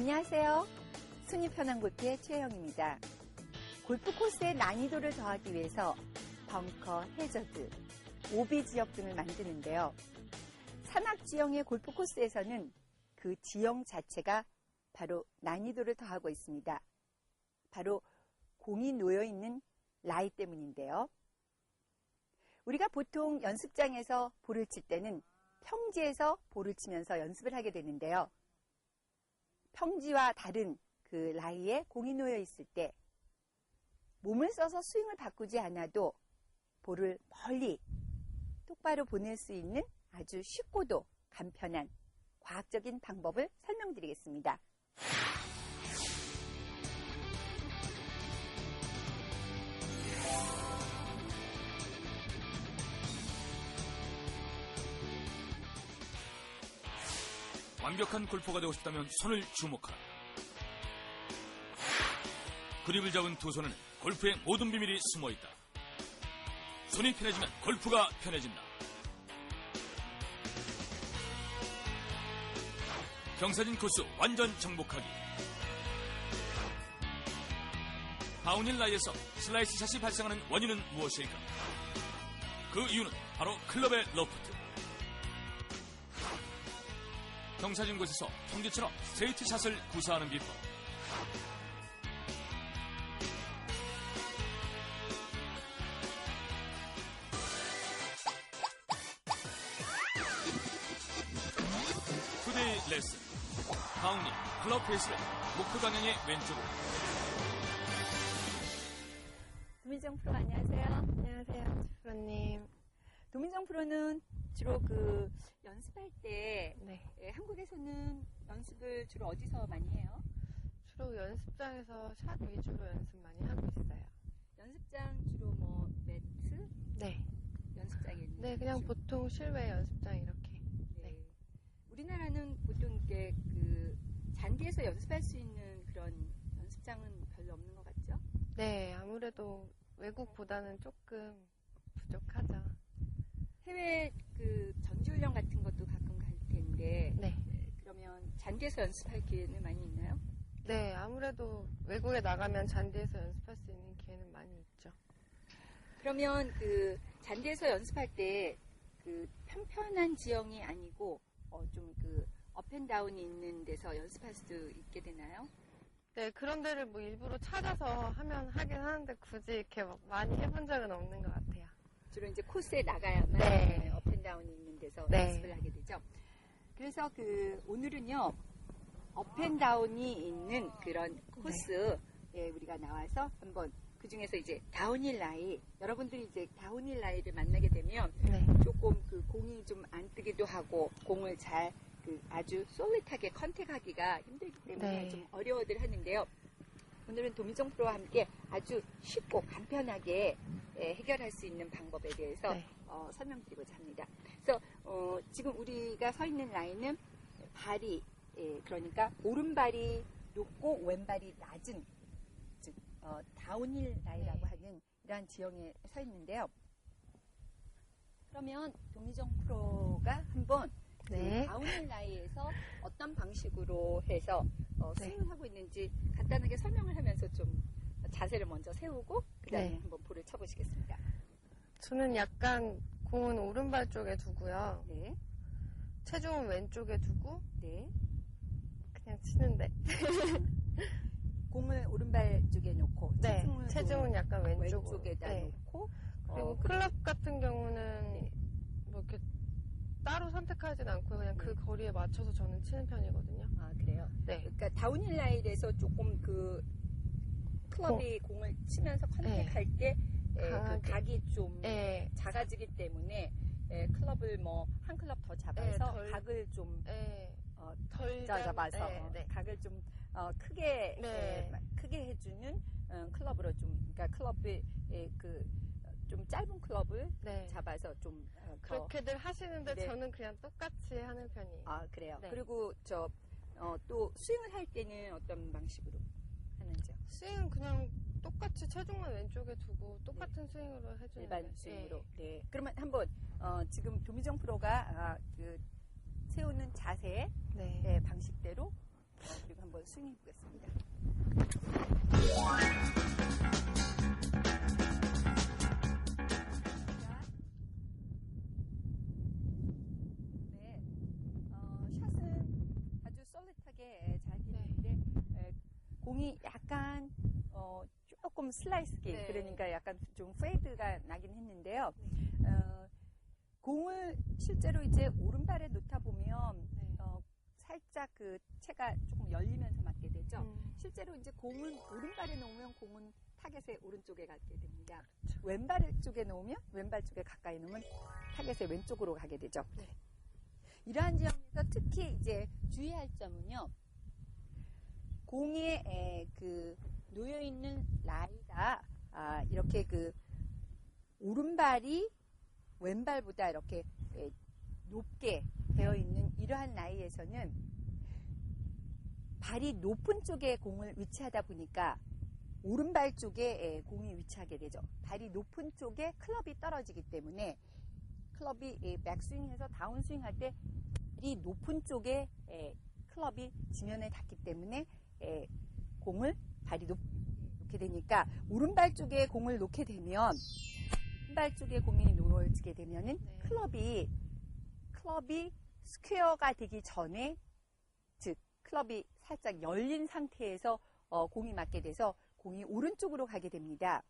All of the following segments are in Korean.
안녕하세요. 순위 편한 골프의 최영입니다. 골프 코스의 난이도를 더하기 위해서 벙커, 해저드, 오비 지역 등을 만드는데요. 산악 지형의 골프 코스에서는 그 지형 자체가 바로 난이도를 더하고 있습니다. 바로 공이 놓여 있는 라이 때문인데요. 우리가 보통 연습장에서 볼을 칠 때는 평지에서 볼을 치면서 연습을 하게 되는데요. 평지와 다른 그 라이에 공이 놓여 있을 때 몸을 써서 스윙을 바꾸지 않아도 볼을 멀리 똑바로 보낼 수 있는 아주 쉽고도 간편한 과학적인 방법을 설명드리겠습니다. 완벽한 골퍼가 되고 싶다면 손을 주목하라. 그립을 잡은 두 손에는 골프의 모든 비밀이 숨어 있다. 손이 편해지면 골프가 편해진다. 경사진 코스 완전 정복하기. 다운힐 라이에서 슬라이스 샷이 발생하는 원인은 무엇일까? 그 이유는 바로 클럽의 러프트. 경사진 곳에서 평지처럼 스트레이트 샷을 구사하는 비법. 투데이 레슨. 다운이 클럽 페이스를 목표 방향의 왼쪽으로. 도민정 프로 안녕하세요. 안녕하세요, 프로님. 도민정 프로는 주로 그 연습할 때 네. 예, 한국에서는 연습을 주로 어디서 많이 해요? 주로 연습장에서 샷 위주로 연습 많이 하고 있어요. 연습장 주로 뭐 매트 네. 연습장에 있는 네, 그냥 주로. 보통 실외 연습장 이렇게. 네. 우리나라는 보통 이게 그 잔디에서 연습할 수 있는 그런 연습장은 별로 없는 것 같죠? 네, 아무래도 외국보다는 조금 부족하죠. 해외 그 전지훈련 같은 갈 텐데 네. 네, 그러면 잔디에서 연습할 기회는 많이 있나요? 네, 아무래도 외국에 나가면 잔디에서 연습할 수 있는 기회는 많이 있죠. 그러면 그 잔디에서 연습할 때 그 편편한 지형이 아니고 어 좀그 업앤다운이 있는 데서 연습할 수도 있게 되나요? 네, 그런 데를 뭐 일부러 찾아서 하면 하긴 하는데 굳이 이렇게 막 많이 해본 적은 없는 것 같아요. 주로 이제 코스에 나가야만 네. 업앤다운이 있는 데서 네. 연습을 하게 되죠. 그래서 그 오늘은요 업앤다운이 있는 그런 코스 에 우리가 나와서 한번 그 중에서 이제 다운힐 라이 여러분들이 이제 다운힐 라이를 만나게 되면 네. 조금 그 공이 좀 안 뜨기도 하고 공을 잘 그 아주 솔릿하게 컨택하기가 힘들기 때문에 네. 좀 어려워들 하는데요. 오늘은 도미정 프로와 함께 아주 쉽고 간편하게 예, 해결할 수 있는 방법에 대해서 네. 어, 설명드리고자 합니다. 그래서 어, 지금 우리가 서 있는 라인은 발이 예, 그러니까 오른발이 높고 왼발이 낮은 즉 어, 다운힐 라이라고 네. 하는 이러한 지형에 서 있는데요. 그러면 도미정 프로가 한번 그 네. 다운힐 라이에서 어떤 방식으로 해서 어, 네. 스윙을 하고 있는지 간단하게 설명을 하면서 좀 자세를 먼저 세우고 그다음에 네. 한번 볼을 쳐보시겠습니다. 저는 약간 공은 오른발 쪽에 두고요. 네, 체중은 왼쪽에 두고 네. 그냥 치는데. 공을 오른발 쪽에 놓고 네, 체중을 체중은 약간 왼쪽으로. 왼쪽에다 네. 놓고 그리고 어, 클럽 같은 경우는 뭐 이렇게 따로 선택하진 않고 그냥 그 네. 거리에 맞춰서 저는 치는 편이거든요. 아 그래요. 네. 그러니까 다운힐 라인에서 조금 그 클럽이 공을 치면서 컨택할 때 에, 그 네. 각이 좀 네. 작아지기 때문에 에, 클럽을 뭐 한 클럽 더 잡아서 네, 덜- 각을 좀 네. 어, 덜 짜- 잡아서 네, 어, 네. 각을 좀 어, 크게 네. 에, 크게 해주는 어, 클럽으로 좀 그러니까 클럽의 그좀 짧은 클럽을 네. 잡아서 좀 어, 더 그렇게들 하시는데 네. 저는 그냥 똑같이 하는 편이에요. 아, 그래요. 네. 그리고 저, 어, 또 스윙을 할 때는 어떤 방식으로 하는지요? 스윙은 그냥 똑같이 체중만 왼쪽에 두고 똑같은 스윙으로 해주는 네. 일반. 스윙으로. 네. 그러면 한번, 어, 지금 도미정 프로가, 아, 그, 세우는 자세, 네. 의 방식대로 어, 그리고 한번 스윙해 보겠습니다. 네, 어, 샷은 아주 솔릿하게 잘 됐는데 에, 공이 약간 어, 조금 슬라이스게 네. 그러니까 약간 좀 페이드가 나긴 했는데요. 어, 공을 실제로 이제 오른발에 놓다 보면 네. 어, 살짝 그 채가 조금 열리면서 맞게 되죠. 음. 실제로 이제 공은 오른발에 놓으면 공은 타겟의 오른쪽에 가게 됩니다. 그렇죠. 왼발 쪽에 놓으면 왼발 쪽에 가까이 놓으면 타겟의 왼쪽으로 가게 되죠. 네. 이러한 지역에서 특히 이제 주의할 점은요. 공에 에, 그 놓여 있는 라이가 아, 이렇게 그 오른발이 왼발보다 이렇게 에, 높게 되어 있는 이러한 나이에서는 발이 높은 쪽에 공을 위치하다 보니까 오른발 쪽에 에, 공이 위치하게 되죠. 발이 높은 쪽에 클럽이 떨어지기 때문에 클럽이 에, 백스윙해서 다운스윙 할 때 발이 높은 쪽에 에, 클럽이 지면에 닿기 때문에 에, 공을 발이 높, 놓게 되니까 오른발 쪽에 공을 놓게 되면 왼발 쪽에 공이 놓여지게 되면은 네. 클럽이 클럽이 스퀘어가 되기 전에 즉 클럽이 살짝 열린 상태에서 어, 공이 맞게 돼서 공이 오른쪽으로 가게 됩니다.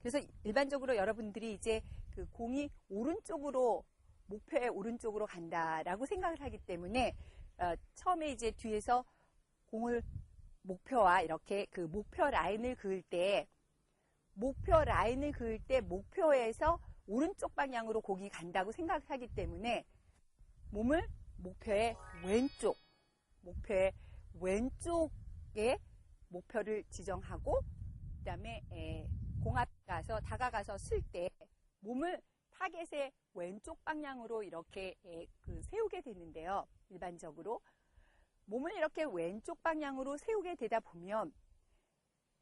그래서 일반적으로 여러분들이 이제 그 공이 오른쪽으로 목표의 오른쪽으로 간다라고 생각을 하기 때문에 어, 처음에 이제 뒤에서 공을 목표와 이렇게 그 목표 라인을 그을 때 목표 라인을 그을 때 목표에서 오른쪽 방향으로 공이 간다고 생각을 하기 때문에 몸을 목표의 왼쪽, 목표의 왼쪽에 목표를 지정하고 그다음에 에, 공앞 가서 다가가서 쓸 때 몸을 타겟의 왼쪽 방향으로 이렇게 에, 그 세우게 되는데요. 일반적으로 몸을 이렇게 왼쪽 방향으로 세우게 되다 보면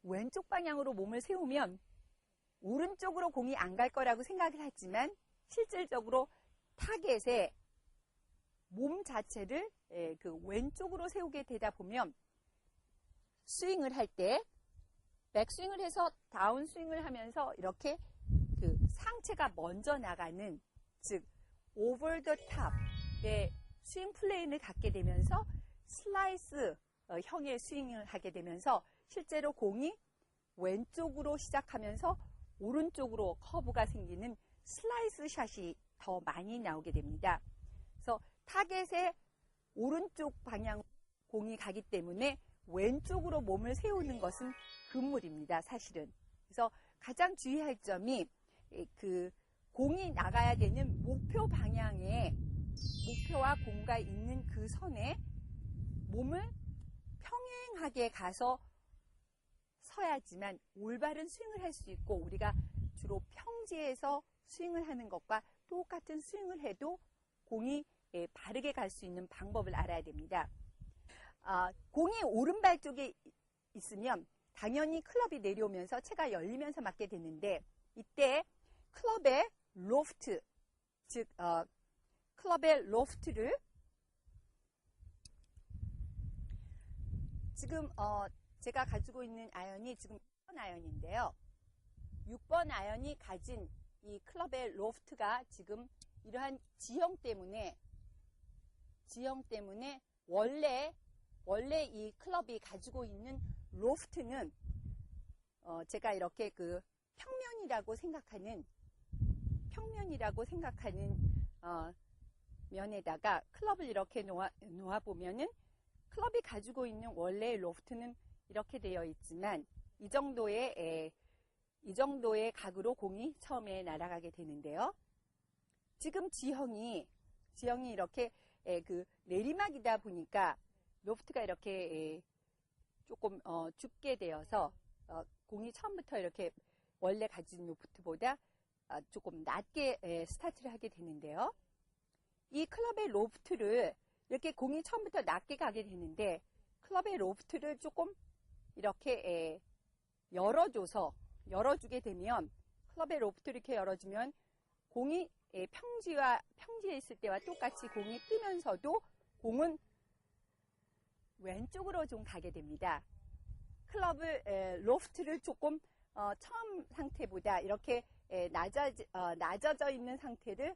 왼쪽 방향으로 몸을 세우면 오른쪽으로 공이 안 갈 거라고 생각을 하지만 실질적으로 타겟에 몸 자체를 예, 그 왼쪽으로 세우게 되다 보면 스윙을 할 때 백스윙을 해서 다운스윙을 하면서 이렇게 그 상체가 먼저 나가는 즉 오버 더 탑의 스윙 플레인을 갖게 되면서 슬라이스 어, 형의 스윙을 하게 되면서 실제로 공이 왼쪽으로 시작하면서 오른쪽으로 커브가 생기는 슬라이스 샷이 더 많이 나오게 됩니다. 그래서 타겟의 오른쪽 방향 공이 가기 때문에 왼쪽으로 몸을 세우는 것은 금물입니다, 사실은. 그래서 가장 주의할 점이 이, 그 공이 나가야 되는 목표 방향에 목표와 공과 있는 그 선에 몸을 평행하게 가서 서야지만 올바른 스윙을 할 수 있고 우리가 주로 평지에서 스윙을 하는 것과 똑같은 스윙을 해도 공이 예, 바르게 갈 수 있는 방법을 알아야 됩니다. 아, 공이 오른발 쪽에 있으면 당연히 클럽이 내려오면서 채가 열리면서 맞게 되는데 이때 클럽의 로프트, 즉 어, 클럽의 로프트를 지금 어, 제가 가지고 있는 아연이 지금 6번 아연인데요. 6번 아연이 가진 이 클럽의 로프트가 지금 이러한 지형 때문에 지형 때문에 원래 원래 이 클럽이 가지고 있는 로프트는 어, 제가 이렇게 그 평면이라고 생각하는 평면이라고 생각하는 어, 면에다가 클럽을 이렇게 놓아, 놓아 보면은 클럽이 가지고 있는 원래의 로프트는 이렇게 되어 있지만 이 정도의 에, 이 정도의 각으로 공이 처음에 날아가게 되는데요. 지금 지형이 지형이 이렇게 에, 그 내리막이다 보니까 로프트가 이렇게 에, 조금 어, 좁게 되어서 어, 공이 처음부터 이렇게 원래 가진 로프트보다 아, 조금 낮게 에, 스타트를 하게 되는데요. 이 클럽의 로프트를 이렇게 공이 처음부터 낮게 가게 되는데 클럽의 로프트를 조금 이렇게 에, 열어줘서 열어주게 되면 클럽의 로프트를 이렇게 열어주면 공이 에, 평지와 평지에 있을 때와 똑같이 공이 뜨면서도 공은 왼쪽으로 좀 가게 됩니다. 클럽을 에, 로프트를 조금 어, 처음 상태보다 이렇게 에, 낮아, 어, 낮아져 있는 상태를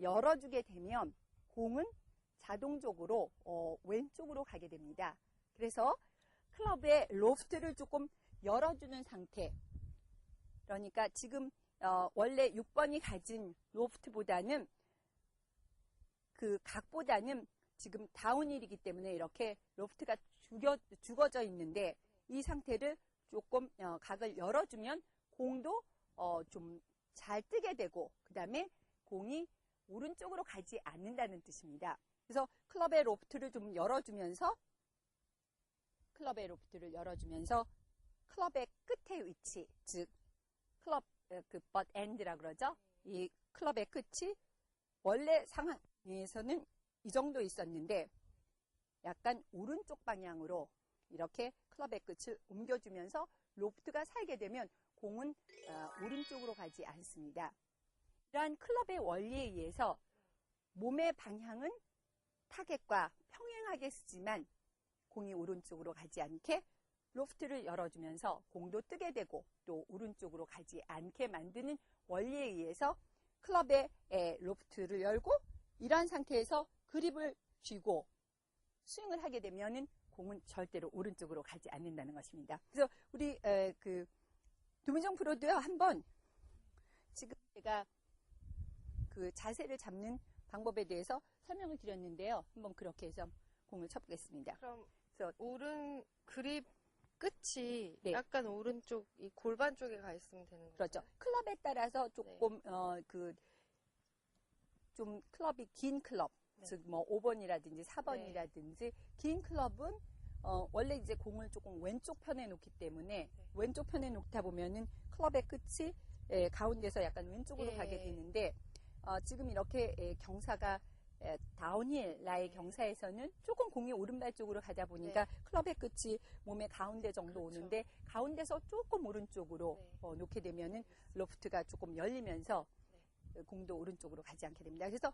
열어주게 되면 공은 자동적으로 어, 왼쪽으로 가게 됩니다. 그래서 클럽의 로프트를 조금 열어주는 상태. 그러니까 지금 어, 원래 6번이 가진 로프트보다는 그 각보다는 지금 다운힐이기 때문에 이렇게 로프트가 죽여, 죽어져 있는데 이 상태를 조금 어, 각을 열어주면 공도 어, 좀 잘 뜨게 되고 그 다음에 공이 오른쪽으로 가지 않는다는 뜻입니다. 그래서 클럽의 로프트를 좀 열어주면서 클럽의 로프트를 열어주면서 클럽의 끝의 위치, 즉 클럽 어, 그 butt end라 그러죠. 이 클럽의 끝이 원래 상황에서는 이 정도 있었는데 약간 오른쪽 방향으로 이렇게 클럽의 끝을 옮겨주면서 로프트가 살게 되면 공은 어, 오른쪽으로 가지 않습니다. 이러한 클럽의 원리에 의해서 몸의 방향은 타겟과 평행하게 쓰지만 공이 오른쪽으로 가지 않게 로프트를 열어주면서 공도 뜨게 되고 또 오른쪽으로 가지 않게 만드는 원리에 의해서 클럽의 에, 로프트를 열고 이러한 상태에서 그립을 쥐고 스윙을 하게 되면은 공은 절대로 오른쪽으로 가지 않는다는 것입니다. 그래서 우리 에, 그 도민정 프로도요 한번 지금 제가 그 자세를 잡는 방법에 대해서 설명을 드렸는데요. 한번 그렇게 해서 공을 쳐보겠습니다. 그럼 그래서 오른 그립 끝이 네. 약간 오른쪽 이 골반 쪽에 가 있으면 되는 거죠. 그렇죠. 클럽에 따라서 조금 어그 좀 클럽이 긴 클럽, 네. 즉뭐 5번이라든지 4번이라든지 긴 클럽은 어 원래 이제 공을 조금 왼쪽 편에 놓기 때문에 네. 왼쪽 편에 놓다 보면은 클럽의 끝이 에, 가운데서 약간 왼쪽으로 예. 가게 되는데 어, 지금 이렇게 에, 경사가 에, 다운힐 나의 네. 경사에서는 조금 공이 오른발 쪽으로 가다 보니까 클럽의 끝이 몸의 가운데 정도 그렇죠. 오는데 가운데서 조금 오른쪽으로 네. 어, 놓게 되면은 로프트가 조금 열리면서 공도 오른쪽으로 가지 않게 됩니다. 그래서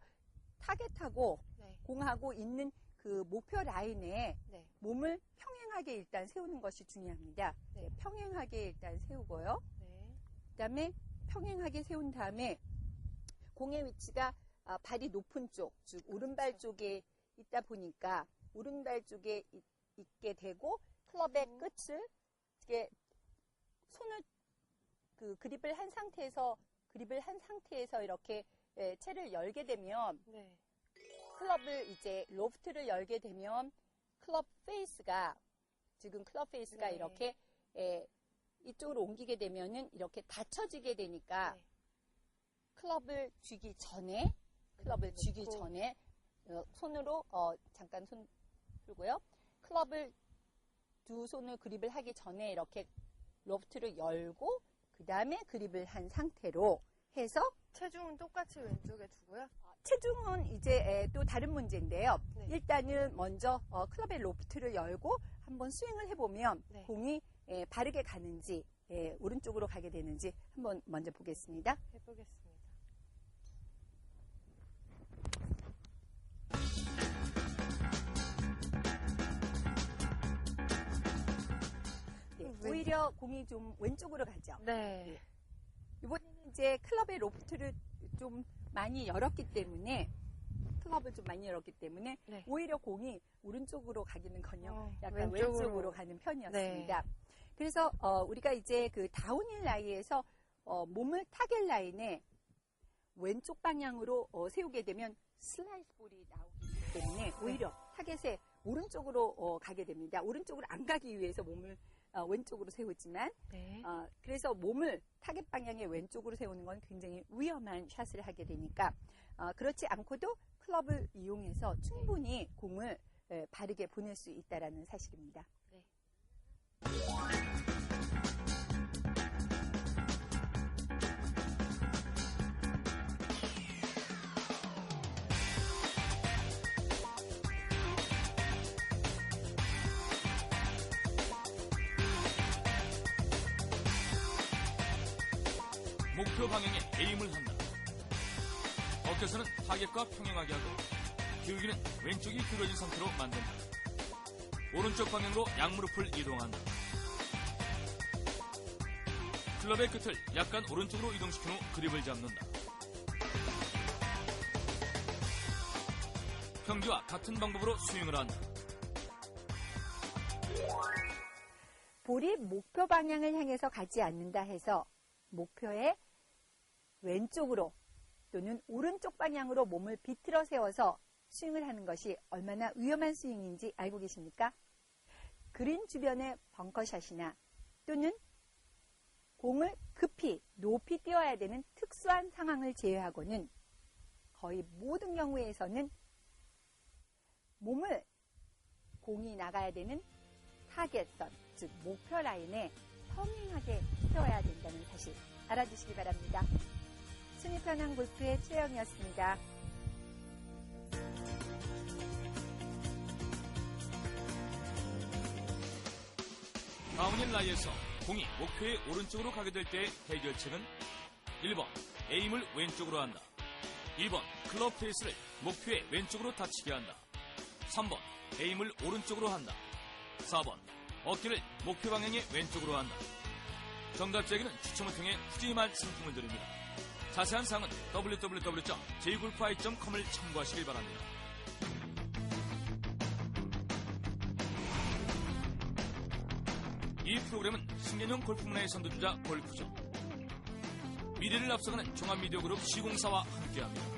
타겟하고 네. 공하고 있는 그 목표 라인에 네. 몸을 평행하게 일단 세우는 것이 중요합니다. 네. 네, 평행하게 일단 세우고요. 네. 그다음에 평행하게 세운 다음에 공의 위치가 아, 발이 높은 쪽, 즉 오른발. 쪽에 있다 보니까 오른발 쪽에 있, 있게 되고 클럽의 음. 끝을 이렇게 손을 그 그립을 한 상태에서 그립을 한 상태에서 이렇게 예, 채를 열게 되면 네. 클럽을 이제 로프트를 열게 되면 클럽 페이스가 지금 클럽 페이스가 네. 이렇게 예, 이쪽으로 옮기게 되면은 이렇게 닫혀지게 되니까 네. 클럽을 쥐기 전에 클럽을 쥐기. 전에 어, 손으로 어, 잠깐 손 풀고요. 클럽을 두 손을 그립을 하기 전에 이렇게 로프트를 열고 그 다음에 그립을 한 상태로 해서 체중은 똑같이 왼쪽에 두고요. 체중은 이제 에, 또 다른 문제인데요. 네. 일단은 먼저 어, 클럽의 로프트를 열고 한번 스윙을 해보면 네. 공이 에, 바르게 가는지 에, 오른쪽으로 가게 되는지 한번 먼저 보겠습니다. 해보겠습니다. 오히려 공이 좀 왼쪽으로 가죠. 네. 이번에는 이제 클럽의 로프트를 좀 많이 열었기 때문에 클럽을 좀 많이 열었기 때문에 네. 오히려 공이 오른쪽으로 가기는커녕 어, 약간 왼쪽으로, 가는 편이었습니다. 네. 그래서 어, 우리가 이제 그 다운힐 라인에서 어, 몸을 타겟 라인에 왼쪽 방향으로 어, 세우게 되면 슬라이스 볼이 나오기 때문에 오히려 타겟에 오른쪽으로 어, 가게 됩니다. 오른쪽으로 안 가기 위해서 몸을 어, 왼쪽으로 세우지만 네. 어, 그래서 몸을 타겟 방향의 왼쪽으로 세우는 건 굉장히 위험한 샷을 하게 되니까 어, 그렇지 않고도 클럽을 이용해서 충분히 공을 에, 바르게 보낼 수 있다라는 사실입니다. 네. 목표 방향에 에임을 한다. 어깨선은 타겟과 평행하게 하고 기울기는 왼쪽이 길어진 상태로 만든다. 오른쪽 방향으로 양무릎을 이동한다. 클럽의 끝을 약간 오른쪽으로 이동시킨 후 그립을 잡는다. 평지와 같은 방법으로 스윙을 한다. 볼이 목표 방향을 향해서 가지 않는다 해서 목표의 왼쪽으로 또는 오른쪽 방향으로 몸을 비틀어 세워서 스윙을 하는 것이 얼마나 위험한 스윙인지 알고 계십니까? 그린 주변의 벙커샷이나 또는 공을 급히 높이 띄워야 되는 특수한 상황을 제외하고는 거의 모든 경우에서는 몸을 공이 나가야 되는 타겟선, 즉 목표 라인에 터닝하게 세워야 된다는 사실 알아두시기 바랍니다. 순위 편한 골프의 최영이었습니다. 다운힐 라이에서 공이 목표의 오른쪽으로 가게 될 때의 해결책은 1번 에임을 왼쪽으로 한다. 2번 클럽 페이스를 목표의 왼쪽으로 닫히게 한다. 3번 에임을 오른쪽으로 한다. 4번 어깨를 목표 방향의 왼쪽으로 한다. 정답자에게는 추첨을 통해 푸짐한 상품을 드립니다. 자세한 사항은 www.jgolfi.com을 참고하시길 바랍니다. 이 프로그램은 신개념 골프 문화의 선두주자 골프죠. 미래를 앞서가는 종합미디어 그룹 시공사와 함께합니다.